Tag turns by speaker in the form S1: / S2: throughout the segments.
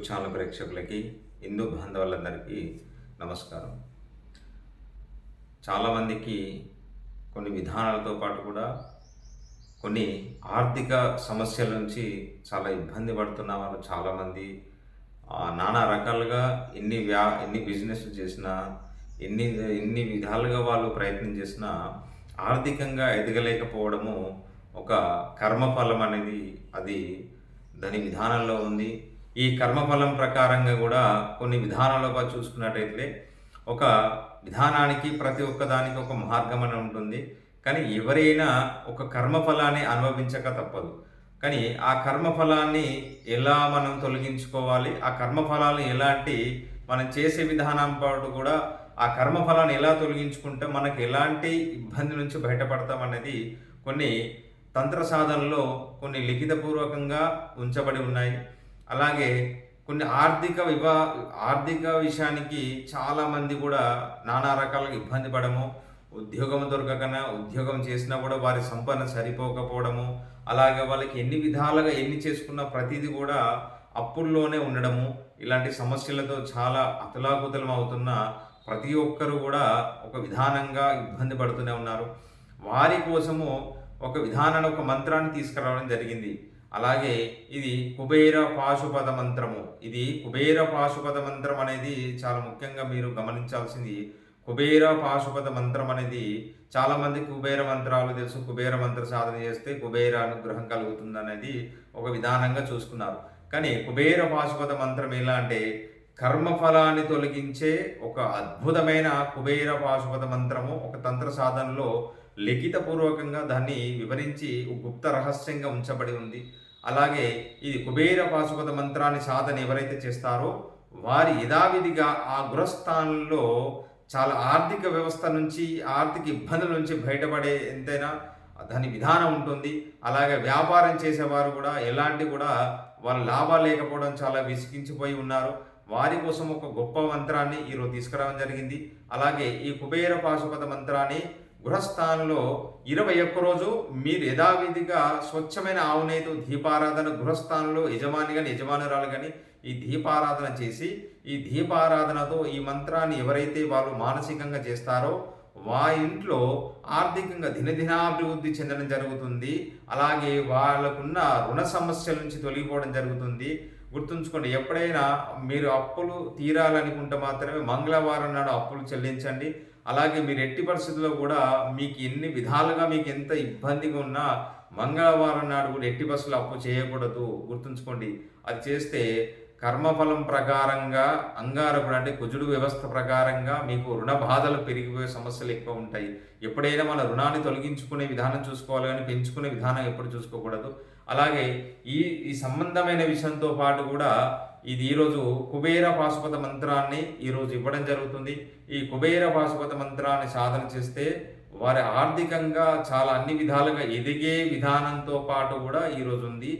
S1: YouTube channel ప్రేక్షకులకి హిందూ బాంధవులందరికీ నమస్కారం. చాలామందికి కొన్ని విధానాలతో పాటు కూడా కొన్ని ఆర్థిక సమస్యల నుంచి చాలా ఇబ్బంది పడుతున్న వాళ్ళు చాలామంది నానా రకాలుగా ఎన్ని వ్యా ఎన్ని బిజినెస్ చేసినా ఎన్ని ఎన్ని విధాలుగా వాళ్ళు ప్రయత్నం చేసినా ఆర్థికంగా ఎదగలేకపోవడము ఒక కర్మఫలం అనేది అది దాని విధానంలో ఉంది. ఈ కర్మఫలం ప్రకారంగా కూడా కొన్ని విధానాలుగా చూసుకున్నట్టయితే ఒక విధానానికి ప్రతి ఒక్కదానికి ఒక మార్గం అని ఉంటుంది. కానీ ఎవరైనా ఒక కర్మఫలాన్ని అనుభవించక తప్పదు. కానీ ఆ కర్మఫలాన్ని ఎలా మనం తొలగించుకోవాలి ఆ కర్మఫలాలు ఎలాంటి మనం చేసే విధానం పాటు కూడా ఆ కర్మఫలాన్ని ఎలా తొలగించుకుంటే మనకు ఎలాంటి ఇబ్బంది నుంచి బయటపడతాం అనేది కొన్ని తంత్ర సాధనలో కొన్ని లిఖితపూర్వకంగా ఉంచబడి ఉన్నాయి. అలాగే కొన్ని ఆర్థిక విభా ఆర్థిక విషయానికి చాలామంది కూడా నానా రకాలుగా ఇబ్బంది పడము. ఉద్యోగం దొరకకనా ఉద్యోగం చేసినా కూడా వారి సంపన్న సరిపోకపోవడము. అలాగే వాళ్ళకి ఎన్ని విధాలుగా ఎన్ని చేసుకున్న ప్రతిదీ కూడా అప్పుల్లోనే ఉండడము. ఇలాంటి సమస్యలతో చాలా అతలాకుతలం అవుతున్న ప్రతి ఒక్కరు కూడా ఒక విధానంగా ఇబ్బంది పడుతూనే ఉన్నారు. వారి కోసము ఒక విధానాన్ని ఒక మంత్రాన్ని తీసుకురావడం జరిగింది. అలాగే ఇది కుబేర పాశుపద మంత్రము. ఇది కుబేర పాశుపద మంత్రం అనేది చాలా ముఖ్యంగా మీరు గమనించాల్సింది. కుబేర పాశుపద మంత్రం అనేది చాలామంది కుబేర మంత్రాలు తెలుసు. కుబేర మంత్ర సాధన చేస్తే కుబేర అనుగ్రహం కలుగుతుంది అనేది ఒక విధానంగా చూసుకున్నారు. కానీ కుబేర పాశుపద మంత్రం ఎలా అంటే కర్మఫలాన్ని తొలగించే ఒక అద్భుతమైన కుబేర పాశుపద మంత్రము ఒక తంత్ర సాధనలో లిఖితపూర్వకంగా దాన్ని వివరించి ఒక గుప్త రహస్యంగా ఉంచబడి ఉంది. అలాగే ఇది కుబేర పాశుపత మంత్రాన్ని సాధన ఎవరైతే చేస్తారో వారి యథావిధిగా ఆ గృహస్థానంలో చాలా ఆర్థిక వ్యవస్థ నుంచి ఆర్థిక ఇబ్బందుల నుంచి బయటపడే ఎంతైనా దాని విధానం ఉంటుంది. అలాగే వ్యాపారం చేసేవారు కూడా ఎలాంటి కూడా వాళ్ళ లాభాలు లేకపోవడం చాలా విసిగించిపోయి ఉన్నారు. వారి కోసం ఒక గొప్ప మంత్రాన్ని ఈరోజు తీసుకురావడం జరిగింది. అలాగే ఈ కుబేర పాశుపత మంత్రాన్ని గృహస్థానంలో ఇరవై ఒక్క రోజు మీరు యథావిధిగా స్వచ్ఛమైన ఆవునేతో దీపారాధన గృహస్థానంలో యజమాని కానీ యజమానురాలు కానీ ఈ దీపారాధన చేసి ఈ దీపారాధనతో ఈ మంత్రాన్ని ఎవరైతే వాళ్ళు మానసికంగా చేస్తారో వా ఇంట్లో ఆర్థికంగా దినదినాభివృద్ధి చెందడం జరుగుతుంది. అలాగే వాళ్ళకున్న రుణ సమస్యల నుంచి తొలగిపోవడం జరుగుతుంది. గుర్తుంచుకోండి ఎప్పుడైనా మీరు అప్పులు తీరాలనుకుంటే మాత్రమే మంగళవారం నాడు అప్పులు చెల్లించండి. అలాగే మీరు ఎట్టి పరిస్థితుల్లో కూడా మీకు ఎన్ని విధాలుగా మీకు ఎంత ఇబ్బందిగా ఉన్నా మంగళవారం నాడు కూడా ఎట్టి బస్సులు అప్పు చేయకూడదు. గుర్తుంచుకోండి. అది చేస్తే కర్మఫలం ప్రకారంగా అంగారకుడు అంటే కుజుడు వ్యవస్థ ప్రకారంగా మీకు రుణ బాధలు పెరిగిపోయే సమస్యలు ఎక్కువ ఉంటాయి. ఎప్పుడైనా మన రుణాన్ని తొలగించుకునే విధానం చూసుకోవాలి కానీ పెంచుకునే విధానం ఎప్పుడు చూసుకోకూడదు. అలాగే ఈ ఈ సంబంధమైన విషయంతో పాటు కూడా ఇది ఈరోజు కుబేర పాశుపత మంత్రాన్ని ఈరోజు ఇవ్వడం జరుగుతుంది. ఈ కుబేర పాశుపత మంత్రాన్ని సాధన చేస్తే వారి ఆర్థికంగా చాలా అన్ని విధాలుగా ఎదిగే విధానంతో పాటు కూడా ఈరోజు ఉంది.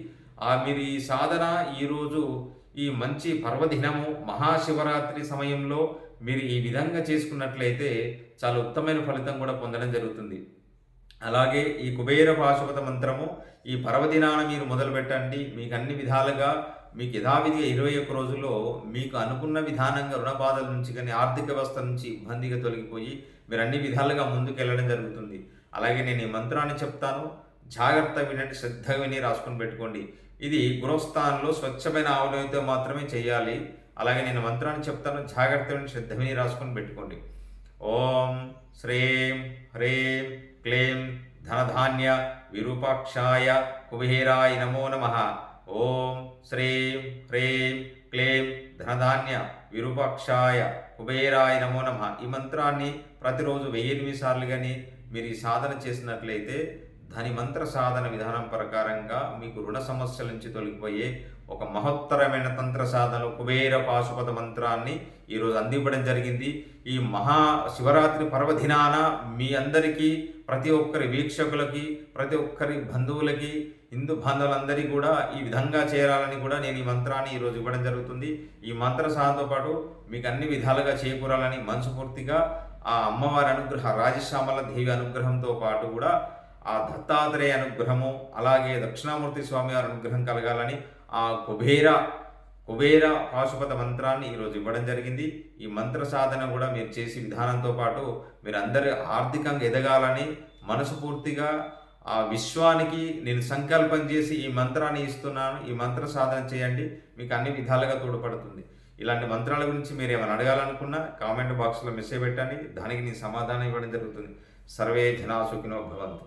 S1: ఆ మీరు ఈ సాధన ఈరోజు ఈ మంచి పర్వదినము మహాశివరాత్రి సమయంలో మీరు ఈ విధంగా చేసుకున్నట్లయితే చాలా ఉత్తమైన ఫలితం కూడా పొందడం జరుగుతుంది. అలాగే ఈ కుబేర పాశుపత మంత్రము ఈ పర్వదినాన మీరు మొదలు పెట్టండి మీకు అన్ని విధాలుగా మీకు యథావిధిగా ఇరవై ఒక్క రోజుల్లో మీకు అనుకున్న విధానంగా రుణ బాధల నుంచి కానీ ఆర్థిక వ్యవస్థ నుంచి ఇబ్బందిగా తొలగిపోయి మీరు అన్ని విధాలుగా ముందుకు వెళ్ళడం జరుగుతుంది. అలాగే నేను ఈ మంత్రాన్ని చెప్తాను. జాగ్రత్త వినండి శ్రద్ధగా విని రాసుకొని పెట్టుకోండి. ఇది గృహస్థానంలో స్వచ్ఛమైన ఆవులతో మాత్రమే చేయాలి. అలాగే నేను మంత్రాన్ని చెప్తాను. జాగ్రత్త విని శ్రద్ధ విని రాసుకొని పెట్టుకోండి. ఓం శ్రీం హ్రీం క్లీం ధనధాన్య విరూపాక్షాయ కుబేరాయ నమో నమ. ఓం శ్రీం హ్రీం క్లీం ధనధాన్య విరూపాక్షాయ కుబేరాయ నమో నమ. ఈ మంత్రాన్ని ప్రతిరోజు వెయ్యి ఎనిమిది సార్లు కానీ మీరు ఈ సాధన చేసినట్లయితే ధని మంత్ర సాధన విధానం ప్రకారంగా మీకు రుణ సమస్యల నుంచి తొలగిపోయే ఒక మహత్తరమైన తంత్ర సాధన కుబేర పాశుపత మంత్రాన్ని ఈరోజు అందివ్వడం జరిగింది. ఈ మహా శివరాత్రి పర్వదినాన మీ అందరికీ ప్రతి ఒక్కరి వీక్షకులకి ప్రతి ఒక్కరి బంధువులకి హిందూ బాంధవులందరికీ కూడా ఈ విధంగా చేరాలని కూడా నేను ఈ మంత్రాన్ని ఈరోజు ఇవ్వడం జరుగుతుంది. ఈ మంత్ర సాధనతో పాటు మీకు అన్ని విధాలుగా చేకూరాలని మనస్ఫూర్తిగా ఆ అమ్మవారి అనుగ్రహ రాజశ్యామల దేవి అనుగ్రహంతో పాటు కూడా ఆ దత్తాత్రేయ అనుగ్రహము అలాగే దక్షిణామూర్తి స్వామి వారి అనుగ్రహం కలగాలని ఆ కుబేర కుబేర పాశుపత మంత్రాన్ని ఈరోజు ఇవ్వడం జరిగింది. ఈ మంత్ర సాధన కూడా మీరు చేసే విధానంతో పాటు మీరు అందరూ ఆర్థికంగా ఎదగాలని మనస్ఫూర్తిగా ఆ విశ్వానికి నేను సంకల్పం చేసి ఈ మంత్రాన్ని ఇస్తున్నాను ఈ మంత్ర సాధన చేయండి మీకు అన్ని విధాలుగా తోడ్పడుతుంది. ఇలాంటి మంత్రాల గురించి మీరు ఏమైనా అడగాలనుకున్నా కామెంట్ బాక్స్లో మెసేజ్ పెట్టండి దానికి నేను సమాధానం ఇవ్వడం జరుగుతుంది. సర్వే జనా సుఖినో భవంతు.